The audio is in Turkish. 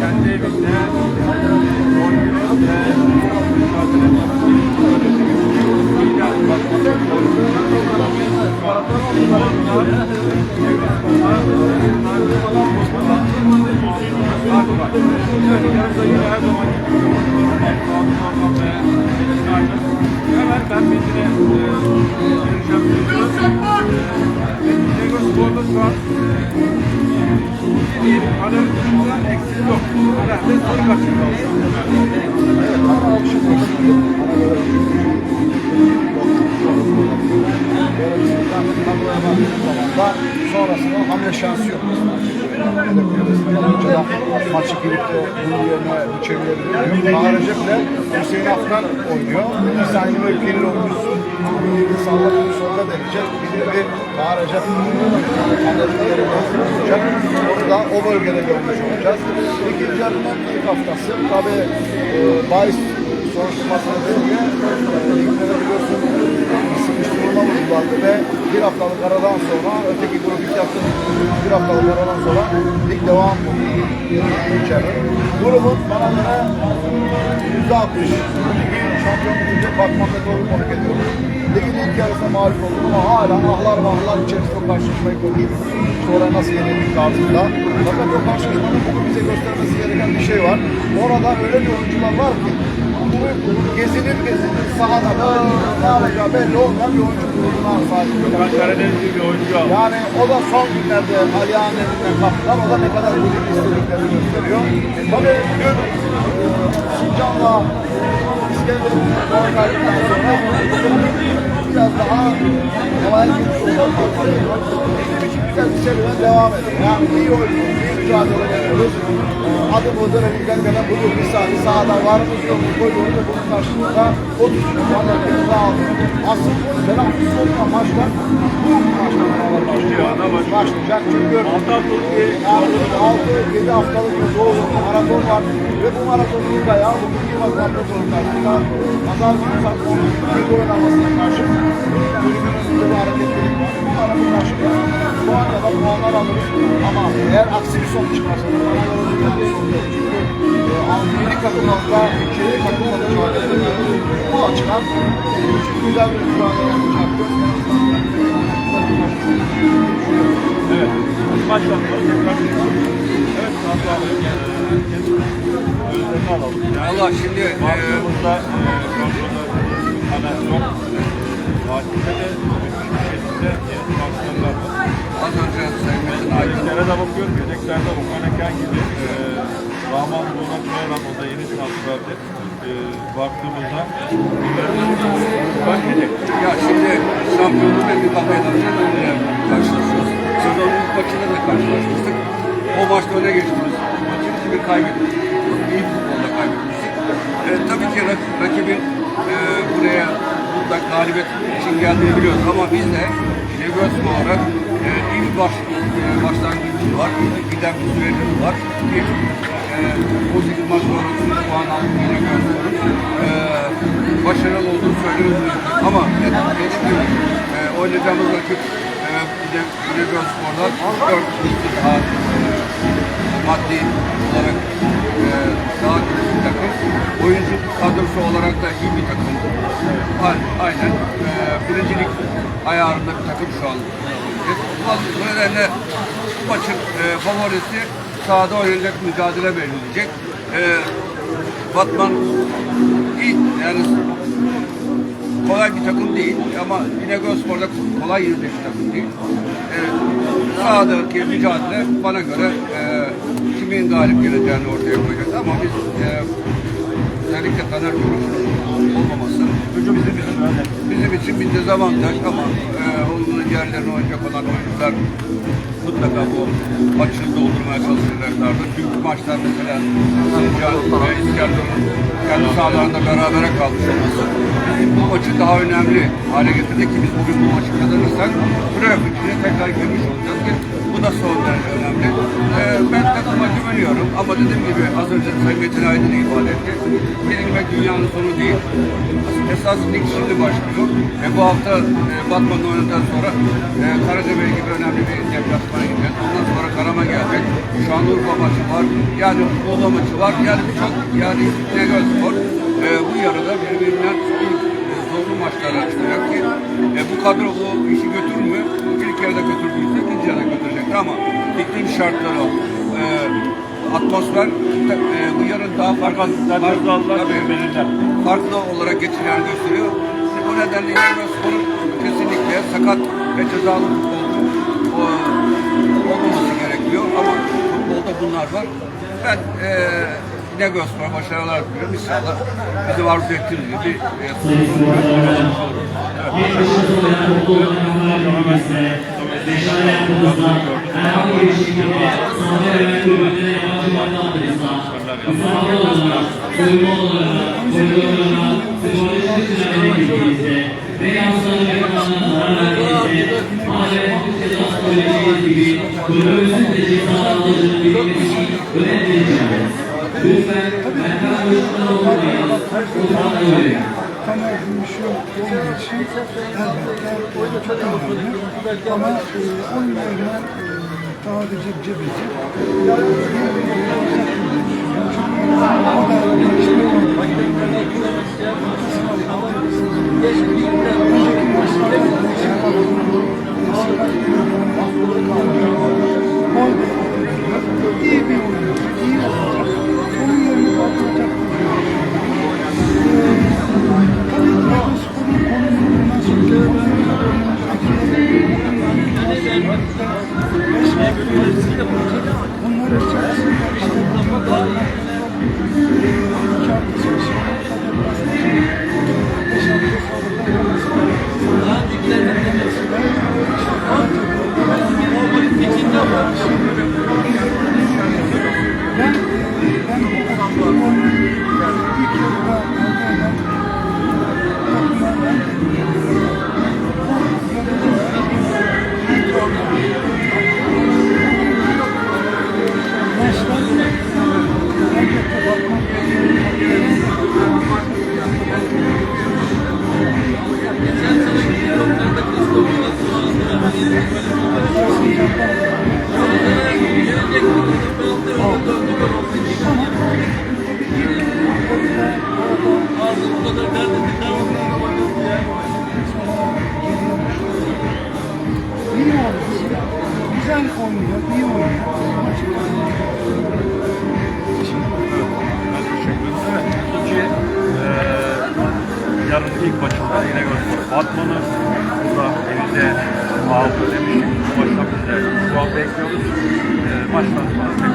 kendi evinde oynuyor ve mücadele Hemen ben Metin'e görüşeceğim. Lego Spor'da şu an bir dışında eksik yok. Herhalde sarı kaçırdı. Evet, ama bir zaman da sonrasında hamle şansı yok. Önceden maçı girip de bunun yerine çevirebiliyor. Maharaca bile Hüseyin Afgan oynuyor. Biz aynı böyle Piril oyuncusu. Bir salla bir sonunda deneyecek. Bir de bir Maharaca kanalının yerine olacak. Onu da o bölgede görmüş olacağız. İkinci yarının ilk haftası. Tabii e, bahis soruşturmasına dönüyor. Ligleri biliyorsun sıkıştırılma vurgulandı ve bir haftalık aradan sonra öteki grup iki hafta bir haftalık aradan sonra lig devam içeri. Grubun bana göre yüzde altmış şampiyonluk için bakmakta doğru konuk ediyoruz. Ligin ilk yarısında mağlup olduk ama hala ahlar vahlar içerisinde karşılaşmayı konuşuyoruz. Oraya nasıl yenildik tarzında. Fakat o karşılaşmanın bugün bize göstermesi gereken bir şey var. Orada öyle bir oyuncular var ki bu gezinir gezinir sahada böyle ne yapacağı belli olmayan bir oyuncu grubuna sahip. Ben Karadenizli bir oyuncu aldım. Yani o da son günlerde Ali'nin elinden kaptılar. O da ne kadar bilim istediklerini gösteriyor. Tabii bugün e, Sincan'la İskender'in puan kaybından sonra biraz daha kolay bir Bizim için güzel bir serüven devam ediyor. Yani iyi oynuyoruz, iyi mücadele ediyoruz. Adım Iğdır elinden gelen budur. Bir saat sahada varımız yokuz koyuyoruz ve bunun karşılığında 30 puan aldık. Asıl telaffuz olmayan maçlar bu başlayacak. Çünkü Altı haftalık bir yani 6-7 haftalık bir doğu maraton var ve bu maratonun ilk ayağı bugün bir maraton karşısında pazar günü saat 10'da bir gol oynamasına karşı bir hareketlilik var. Bu maraton karşısında bu anda da puanlar alırız ama eğer aksi bir sonuç çıkarsa da. Çünkü e, 6-7 katılmakta, 2 katılmakta mücadele ediyoruz. Bu açıdan bizim için güzel bir mücadele olacaktır. Evet, özlerini alalım. Yani Valla şimdi e, baktığımızda e, Trabzon'da hemen çok Fatih'te de bütün yeni transferler var. az önce Aydın de bakıyorum, yedeklerde Okan Eken gibi e, Rahman Buğra Kıyaran o da yeni transferdi. E, baktığımızda ya şimdi şampiyonluk ve mükafadan karşılaşıyoruz. Sezonun ilk maçında da karşılaşmıştık. O maçta öne geçtiğimiz maçı bir kaybettik. İyi futbolda kaybetmiştik. E, tabii ki rak- rakibin e, buraya burada galibiyet için geldiğini biliyoruz ama biz de Legosu olarak e, ilk baş, e, başlangıcımız var. Giden bir sürecimiz var. Bir pozitif sonrasında puan yine gösteriyoruz. E, başarılı olduğunu söylüyoruz. Ama dediğim gibi e, oynayacağımız rakip e, de Legosu Spor'dan 4 listi daha e, maddi olarak e, daha güçlü bir takım. Oyuncu kadrosu olarak da iyi bir takım. Aynen. E, birincilik ayarında bir takım şu an. Bu nedenle bu maçın e, favorisi sahada oynanacak mücadele belirleyecek. E, Batman iyi yani kolay bir takım değil ama İnegölspor'da kolay yenecek bir takım değil. E, sahadaki mücadele bana göre e, kimin galip geleceğini ortaya koyacak ama biz e, özellikle Taner Gümüş'ün olmaması Hücum bizim bizim öyle. bizim için bir dezavantaj ama e, onun yerlerine oynayacak olan oyuncular mutlaka bu maçı doldurmaya çalışacaklardır. Çünkü maçlar mesela Sincan ve İskenderun kendi sahalarında berabere kalmış olması bu maçı daha önemli hale getirdi ki biz bugün bu maçı kazanırsak playoff içine tekrar girmiş olacağız ki bu da son derece önemli. E, ben takıma güveniyorum ama dediğim gibi az önce Sayın Metin Aydın ifade etti. Yenilmek dünyanın sonu değil. Esas lig şimdi başlıyor. Ve bu hafta e, Batman'da oynadıktan sonra e, Karacabey gibi önemli bir deplasmana gideceğiz. Şanlıurfa maçı var. Yani Muğla maçı var. Yani birçok yani İnegöl Spor e, bu yarıda birbirinden e, zorlu maçlara çıkacak ki e, bu kadro bu işi götürür mü? İlk yarıda götürdüyse yarıda götürecektir ama iklim şartları e, atmosfer e, bu yarın daha farklı, dallar tabii, farklı olarak geçeceğini gösteriyor. O nedenle İnegöl Spor'un kesinlikle sakat ve cezalı futbolcu o, olmaması gerekiyor ama futbolda bunlar var. Ben e, İnegöl Spor'a başarılar diliyorum. İnşallah bizi var ettiğimiz gibi e, Beşhane Yapılmaz'da, Erhan Gelişikli'de, Sahne Öğren Bölümünde yabancı madde adresinde, müsaade olanlara, soyunma olanlara, koridorlara, sporlaşık tünelere gittiğinizde veya hastalığı ve kanına zarar verdiğinizde, mahallede cezası koyacağınız gibi, kulübümüzün de ceza alacağını bilmesi önem vereceğiz. Lütfen merkez boşluğunda olmayınız, kurtarmayın. Kana gümüşü olduğu için elbette çok önemli. Ama e, onun yerine e, sadece cebeci yani Batman'ı burada evinde aldı demiştik. De şu an bekliyoruz. Maçtan sonra